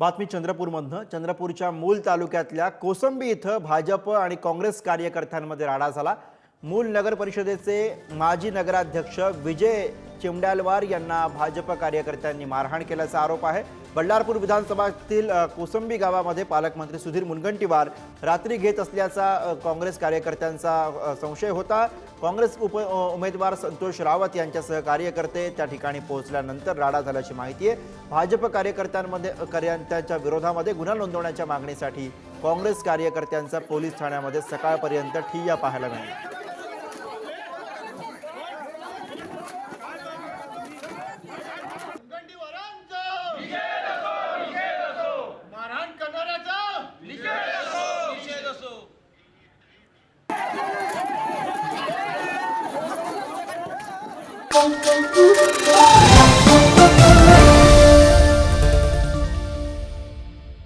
बातमी चंद्रपूरमधनं. चंद्रपूरच्या मूल तालुक्यातल्या कोसंबी इथं भाजप आणि काँग्रेस कार्यकर्त्यांमध्ये राडा झाला. मूल नगर परिषदेचे माजी नगराध्यक्ष विजय चिमड्यालवार यांना भाजप कार्यकर्त्यांनी मारहाण केल्याचा आरोप आहे. बल्लारपूर विधानसभातील कोसंबी गावामध्ये पालकमंत्री सुधीर मुनगंटीवार रात्री घेत असल्याचा काँग्रेस कार्यकर्त्यांचा संशय होता. काँग्रेस उप उमेदवार संतोष रावत यांच्यासह कार्यकर्ते त्या ठिकाणी पोहोचल्यानंतर राडा झाल्याची माहिती आहे. भाजप कार्यकर्त्यांमध्ये कार्यकर्त्यांच्या विरोधामध्ये गुन्हा नोंदवण्याच्या मागणीसाठी काँग्रेस कार्यकर्त्यांचा पोलीस ठाण्यामध्ये सकाळपर्यंत ठिय्या पाहायला मिळाला Boom, boom, boom.